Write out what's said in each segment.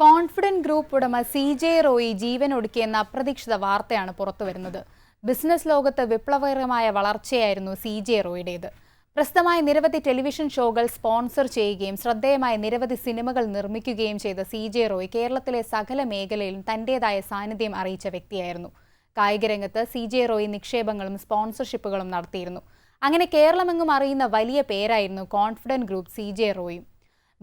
Confident group ഉടമ C J Roy ജീവൻ ഒടുക്കിയെന്ന അപ്രതീക്ഷിത വാർത്തയാണ് പുറത്തുവരുന്നത് ബിസിനസ് ലോകത്ത് വിപ്ലവകരമായ വളർച്ചയായിരുന്നു സി ജെ റോയുടേത്. പ്രസിദ്ധമായ നിരവധി ടെലിവിഷൻ ഷോകൾ സ്പോൺസർ ചെയ്യുകയും ശ്രദ്ധേയമായ നിരവധി സിനിമകൾ നിർമ്മിക്കുകയും ചെയ്ത സി ജെ റോയ് കേരളത്തിലെ സകല മേഖലയിലും തന്റേതായ സാന്നിധ്യം അറിയിച്ച വ്യക്തിയായിരുന്നു. കായികരംഗത്ത് സി ജെ റോയ് നിക്ഷേപങ്ങളും സ്പോൺസർഷിപ്പുകളും നടത്തിയിരുന്നു. അങ്ങനെ കേരളമെങ്ങും അറിയുന്ന വലിയ പേരായിരുന്നു കോൺഫിഡന്റ് ഗ്രൂപ്പ് സി ജെ റോയും.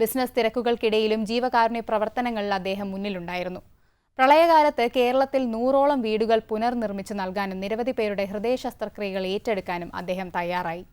ബിസിനസ് തിരക്കുകൾക്കിടയിലും ജീവകാരുണ്യ പ്രവർത്തനങ്ങളിൽ അദ്ദേഹം മുന്നിലുണ്ടായിരുന്നു. പ്രളയകാലത്ത് കേരളത്തിൽ നൂറോളം വീടുകൾ പുനർനിർമ്മിച്ചു നൽകാനും നിരവധി പേരുടെ ഹൃദയ ശസ്ത്രക്രിയകൾ ഏറ്റെടുക്കാനും അദ്ദേഹം തയ്യാറായി.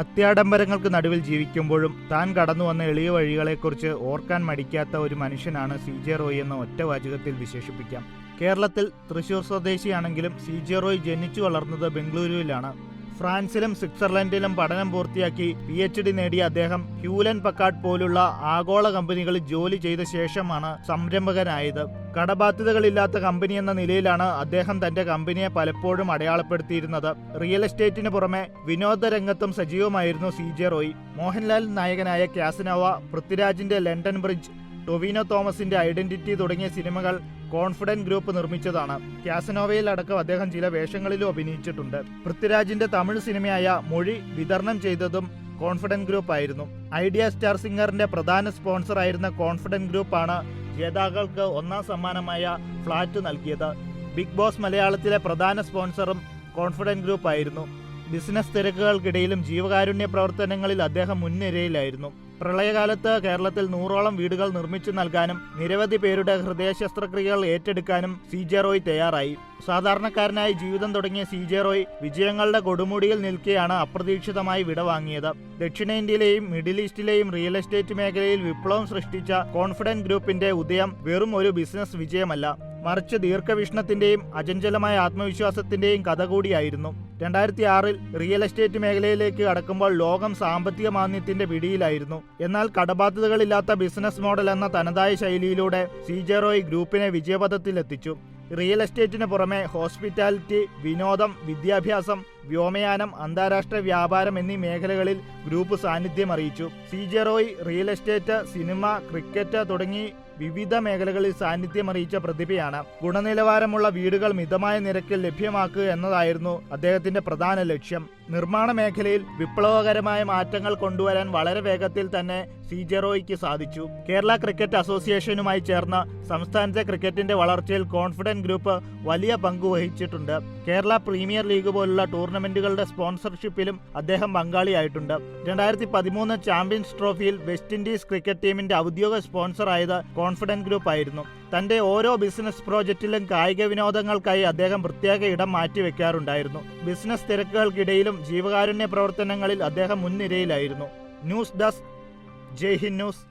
അത്യാഡംബരങ്ങൾക്ക് നടുവിൽ ജീവിക്കുമ്പോഴും താൻ കടന്നു വന്ന എളിയ വഴികളെക്കുറിച്ച് ഓർക്കാൻ മടിക്കാത്ത ഒരു മനുഷ്യനാണ് സി ജെ റോയ് എന്ന ഒറ്റ വാചകത്തിൽ വിശേഷിപ്പിക്കാം. കേരളത്തിൽ തൃശൂർ സ്വദേശിയാണെങ്കിലും സി ജെ റോയ് ജനിച്ചു വളർന്നത് ബംഗളൂരുവിലാണ്. ഫ്രാൻസിലും സ്വിറ്റ്സർലൻഡിലും പഠനം പൂർത്തിയാക്കി പി എച്ച് ഡി നേടിയ അദ്ദേഹം ഹ്യൂലൻ പക്കാർഡ് പോലുള്ള ആഗോള കമ്പനികളിൽ ജോലി ചെയ്ത ശേഷമാണ് സംരംഭകനായത്. കടബാധ്യതകളില്ലാത്ത കമ്പനി എന്ന നിലയിലാണ് അദ്ദേഹം തന്റെ കമ്പനിയെ പലപ്പോഴും അടയാളപ്പെടുത്തിയിരുന്നത്. റിയൽ എസ്റ്റേറ്റിന് പുറമെ വിനോദ രംഗത്തും സജീവമായിരുന്നു സി ജെ റോയ്. മോഹൻലാൽ നായകനായ കാസനോവ പൃഥ്വിരാജിന്റെ ലണ്ടൻ ബ്രിഡ്ജ് ടൊവിനോ തോമസിന്റെ ഐഡന്റിറ്റി തുടങ്ങിയ സിനിമകൾ കോൺഫിഡന്റ് ഗ്രൂപ്പ് നിർമ്മിച്ചതാണ്. കാസനോവയിൽ അടക്കം അദ്ദേഹം ചില വേഷങ്ങളിലും അഭിനയിച്ചിട്ടുണ്ട്. പൃഥ്വിരാജിന്റെ തമിഴ് സിനിമയായ മൊഴി വിതരണം ചെയ്തതും കോൺഫിഡന്റ് ഗ്രൂപ്പ് ആയിരുന്നു. ഐഡിയ സ്റ്റാർ സിംഗറിന്റെ പ്രധാന സ്പോൺസർ ആയിരുന്ന കോൺഫിഡന്റ് ഗ്രൂപ്പാണ് ജേതാക്കൾക്ക് ഒന്നാം സമ്മാനമായ ഫ്ളാറ്റ് നൽകിയത്. ബിഗ് ബോസ് മലയാളത്തിലെ പ്രധാന സ്പോൺസറും കോൺഫിഡന്റ് ഗ്രൂപ്പ് ആയിരുന്നു. ബിസിനസ് തിരക്കുകൾക്കിടയിലും ജീവകാരുണ്യ പ്രവർത്തനങ്ങളിൽ അദ്ദേഹം മുൻനിരയിലായിരുന്നു. പ്രളയകാലത്ത് കേരളത്തിൽ നൂറോളം വീടുകൾ നിർമ്മിച്ചു നൽകാനും നിരവധി പേരുടെ ഹൃദയ ശസ്ത്രക്രിയകൾ ഏറ്റെടുക്കാനും സി ജെ റോയ് തയ്യാറായി. സാധാരണക്കാരനായി ജീവിതം തുടങ്ങിയ സി ജെ റോയ് വിജയങ്ങളുടെ കൊടുമുടിയിൽ നിൽക്കെയാണ് അപ്രതീക്ഷിതമായി വിടവാങ്ങിയത് ദക്ഷിണേന്ത്യയിലെയും മിഡിൽ ഈസ്റ്റിലെയും റിയൽ എസ്റ്റേറ്റ് മേഖലയിൽ വിപ്ലവം സൃഷ്ടിച്ച കോൺഫിഡന്റ് ഗ്രൂപ്പിന്റെ ഉദയം വെറും ഒരു ബിസിനസ് വിജയമല്ല. മറിച്ച് ദീർഘവീക്ഷണത്തിന്റെയും അചഞ്ചലമായ ആത്മവിശ്വാസത്തിന്റെയും കഥ കൂടിയായിരുന്നു. രണ്ടായിരത്തി ആറിൽ റിയൽ എസ്റ്റേറ്റ് മേഖലയിലേക്ക് കടക്കുമ്പോൾ ലോകം സാമ്പത്തിക മാന്ദ്യത്തിന്റെ പിടിയിലായിരുന്നു. എന്നാൽ കടബാധ്യതകളില്ലാത്ത ബിസിനസ് മോഡൽ എന്ന തനതായ ശൈലിയിലൂടെ സി ജെ റോയ് ഗ്രൂപ്പിനെ വിജയപഥത്തിലെത്തിച്ചു. റിയൽ എസ്റ്റേറ്റിന് പുറമെ ഹോസ്പിറ്റാലിറ്റി വിനോദം വിദ്യാഭ്യാസം വ്യോമയാനം അന്താരാഷ്ട്ര വ്യാപാരം എന്നീ മേഖലകളിൽ ഗ്രൂപ്പ് സാന്നിധ്യം അറിയിച്ചു. സി റിയൽ എസ്റ്റേറ്റ് സിനിമ ക്രിക്കറ്റ് തുടങ്ങി വിവിധ മേഖലകളിൽ സാന്നിധ്യമറിയിച്ച പ്രതിഭയാണ്. ഗുണനിലവാരമുള്ള വീടുകൾ മിതമായ നിരക്കിൽ ലഭ്യമാക്കുക എന്നതായിരുന്നു അദ്ദേഹത്തിന്റെ പ്രധാന ലക്ഷ്യം. നിർമ്മാണ മേഖലയിൽ വിപ്ലവകരമായ മാറ്റങ്ങൾ കൊണ്ടുവരാൻ വളരെ വേഗത്തിൽ തന്നെ സി ജെറോയ്ക്ക് സാധിച്ചു. കേരള ക്രിക്കറ്റ് അസോസിയേഷനുമായി ചേർന്ന സംസ്ഥാനത്തെ ക്രിക്കറ്റിന്റെ വളർച്ചയിൽ കോൺഫിഡന്റ് ഗ്രൂപ്പ് വലിയ പങ്ക് വഹിച്ചിട്ടുണ്ട്. കേരള പ്രീമിയർ ലീഗ് പോലുള്ള ടൂർണമെന്റുകളുടെ സ്പോൺസർഷിപ്പിലും അദ്ദേഹം പങ്കാളിയായിട്ടുണ്ട്. രണ്ടായിരത്തി പതിമൂന്ന് ചാമ്പ്യൻസ് ട്രോഫിയിൽ വെസ്റ്റ് ഇൻഡീസ് ക്രിക്കറ്റ് ടീമിന്റെ ഔദ്യോഗിക സ്പോൺസറായത് കോൺഫിഡൻസ് ഗ്രൂപ്പ് ആയിരുന്നു തന്റെ ഓരോ ബിസിനസ് പ്രോജക്റ്റിലും കായിക വിനോദങ്ങൾക്കായി അദ്ദേഹം പ്രത്യേക ഇടം മാറ്റിവെക്കാറുണ്ടായിരുന്നു ബിസിനസ് തിരക്കുകൾക്കിടയിലും ജീവകാരുണ്യ പ്രവർത്തനങ്ങളിൽ അദ്ദേഹം മുൻനിരയിലായിരുന്നു. News desk Jai Hind news.